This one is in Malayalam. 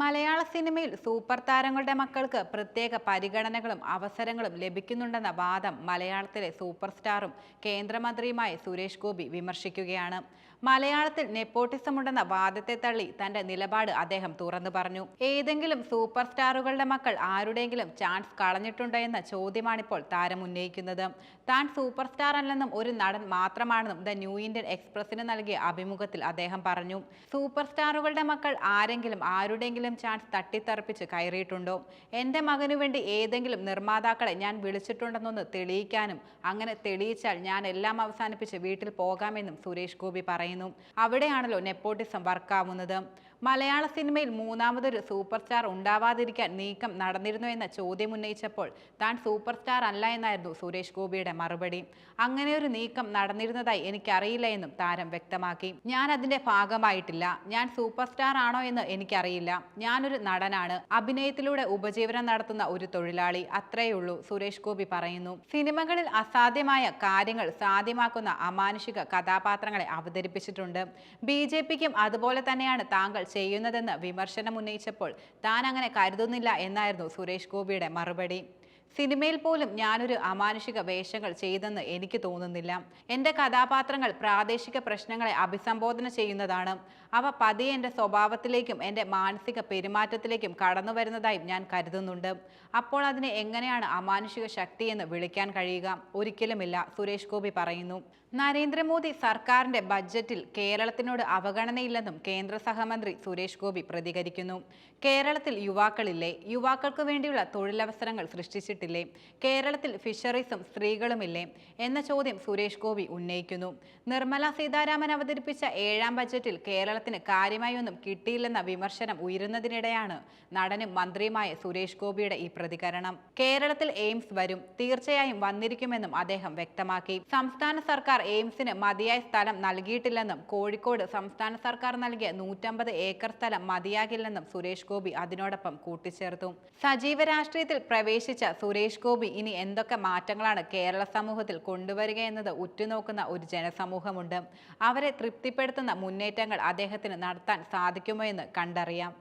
മലയാള സിനിമയിൽ സൂപ്പർ താരങ്ങളുടെ മക്കൾക്ക് പ്രത്യേക പരിഗണനകളും അവസരങ്ങളും ലഭിക്കുന്നുണ്ടെന്ന വാദം മലയാളത്തിലെ സൂപ്പർ സ്റ്റാറും കേന്ദ്രമന്ത്രിയുമായ സുരേഷ് ഗോപി വിമർശിക്കുകയാണ്. മലയാളത്തിൽ നെപ്പോട്ടിസം ഉണ്ടെന്ന വാദത്തെ തള്ളി തന്റെ നിലപാട് അദ്ദേഹം തുറന്നു പറഞ്ഞു. ഏതെങ്കിലും സൂപ്പർ സ്റ്റാറുകളുടെ മക്കൾ ആരുടെയെങ്കിലും ചാൻസ് കളഞ്ഞിട്ടുണ്ടോ എന്ന ചോദ്യമാണിപ്പോൾ താരം ഉന്നയിക്കുന്നത്. താൻ സൂപ്പർ സ്റ്റാർ അല്ലെന്നും ഒരു നടൻ മാത്രമാണെന്നും ദ ന്യൂ ഇന്ത്യൻ എക്സ്പ്രസിന് നൽകിയ അഭിമുഖത്തിൽ അദ്ദേഹം പറഞ്ഞു. സൂപ്പർ സ്റ്റാറുകളുടെ മക്കൾ ആരെങ്കിലും ആരുടെയെങ്കിലും ചാൻസ് തട്ടിത്തറപ്പിച്ച് കയറിയിട്ടുണ്ടോ? എന്റെ മകനു വേണ്ടി ഏതെങ്കിലും നിർമ്മാതാക്കളെ ഞാൻ വിളിച്ചിട്ടുണ്ടെന്നൊന്ന് തെളിയിക്കാനും അങ്ങനെ തെളിയിച്ചാൽ ഞാൻ എല്ലാം അവസാനിപ്പിച്ച് വീട്ടിൽ പോകാമെന്നും സുരേഷ് ഗോപി പറയുന്നു. അവിടെയാണല്ലോ നെപ്പോട്ടിസം വർക്കാവുന്നത് മലയാള സിനിമയിൽ മൂന്നാമതൊരു സൂപ്പർ സ്റ്റാർ ഉണ്ടാവാതിരിക്കാൻ നീക്കം നടന്നിരുന്നു എന്ന ചോദ്യം ഉന്നയിച്ചപ്പോൾ താൻ സൂപ്പർ സ്റ്റാർ അല്ല എന്നായിരുന്നു സുരേഷ് ഗോപിയുടെ മറുപടി. അങ്ങനെ ഒരു നീക്കം നടന്നിരുന്നതായി എനിക്കറിയില്ല എന്നും താരം വ്യക്തമാക്കി. ഞാൻ അതിന്റെ ഭാഗമായിട്ടില്ല. ഞാൻ സൂപ്പർ സ്റ്റാർ ആണോ എന്ന് എനിക്കറിയില്ല. ഞാനൊരു നടനാണ്. അഭിനയത്തിലൂടെ ഉപജീവനം നടത്തുന്ന ഒരു തൊഴിലാളി. അത്രയുള്ളൂ സുരേഷ് ഗോപി പറയുന്നു. സിനിമകളിൽ അസാധ്യമായ കാര്യങ്ങൾ സാധ്യമാക്കുന്ന അമാനുഷിക കഥാപാത്രങ്ങളെ അവതരിപ്പിച്ചിട്ടുണ്ട്. ബി ജെ പിക്കും അതുപോലെ തന്നെയാണ് താങ്കൾ ചെയ്യുന്നതെന്ന് വിമർശനം ഉന്നയിച്ചപ്പോൾ താൻ അങ്ങനെ കരുതുന്നില്ല എന്നായിരുന്നു സുരേഷ് ഗോപിയുടെ മറുപടി. സിനിമയിൽ പോലും ഞാനൊരു അമാനുഷിക വേഷങ്ങൾ ചെയ്തെന്ന് എനിക്ക് തോന്നുന്നില്ല. എന്റെ കഥാപാത്രങ്ങൾ പ്രാദേശിക പ്രശ്നങ്ങളെ അഭിസംബോധന ചെയ്യുന്നതാണ്. അവ പതിയെ എന്റെ സ്വഭാവത്തിലേക്കും എന്റെ മാനസിക പെരുമാറ്റത്തിലേക്കും കടന്നു വരുന്നതായും ഞാൻ കരുതുന്നുണ്ട്. അപ്പോൾ അതിനെ എങ്ങനെയാണ് അമാനുഷിക ശക്തിയെന്ന് വിളിക്കാൻ കഴിയുക? ഒരിക്കലുമില്ല സുരേഷ് ഗോപി പറയുന്നു. നരേന്ദ്രമോദി സർക്കാരിന്റെ ബജറ്റിൽ കേരളത്തിനോട് അവഗണനയില്ലെന്നും കേന്ദ്ര സഹമന്ത്രി സുരേഷ് ഗോപി പ്രതികരിക്കുന്നു. കേരളത്തിൽ യുവാക്കളില്ലേ? യുവാക്കൾക്ക് വേണ്ടിയുള്ള തൊഴിലവസരങ്ങൾ സൃഷ്ടിച്ചിട്ടില്ലേ? കേരളത്തിൽ ഫിഷറീസും സ്ത്രീകളുമില്ലേ? എന്ന ചോദ്യം സുരേഷ് ഗോപി ഉന്നയിക്കുന്നു. നിർമ്മല സീതാരാമൻ അവതരിപ്പിച്ച ഏഴാം ബജറ്റിൽ കേരളത്തിന് കാര്യമായൊന്നും കിട്ടിയില്ലെന്ന വിമർശനം ഉയരുന്നതിനിടെയാണ് നടനും മന്ത്രിയുമായ സുരേഷ് ഗോപിയുടെ ഈ പ്രതികരണം. കേരളത്തിൽ എയിംസ് വരും തീർച്ചയായും വന്നിരിക്കുമെന്നും അദ്ദേഹം വ്യക്തമാക്കി. സംസ്ഥാന സർക്കാർ എയിംസിന് മതിയായ സ്ഥലം നൽകിയിട്ടില്ലെന്നും കോഴിക്കോട് സംസ്ഥാന സർക്കാർ നൽകിയ നൂറ്റമ്പത് ഏക്കർ സ്ഥലം മതിയാകില്ലെന്നും സുരേഷ് ഗോപി അതിനോടൊപ്പം കൂട്ടിച്ചേർത്തു. സജീവ രാഷ്ട്രീയത്തിൽ പ്രവേശിച്ച സുരേഷ് ഗോപി ഇനി എന്തൊക്കെ മാറ്റങ്ങളാണ് കേരള സമൂഹത്തിൽ കൊണ്ടുവരികയെന്നത് ഉറ്റുനോക്കുന്ന ഒരു ജനസമൂഹമുണ്ട്. അവരെ തൃപ്തിപ്പെടുത്തുന്ന മുന്നേറ്റങ്ങൾ അദ്ദേഹത്തിന് നടത്താൻ സാധിക്കുമോ എന്ന് കണ്ടറിയാം.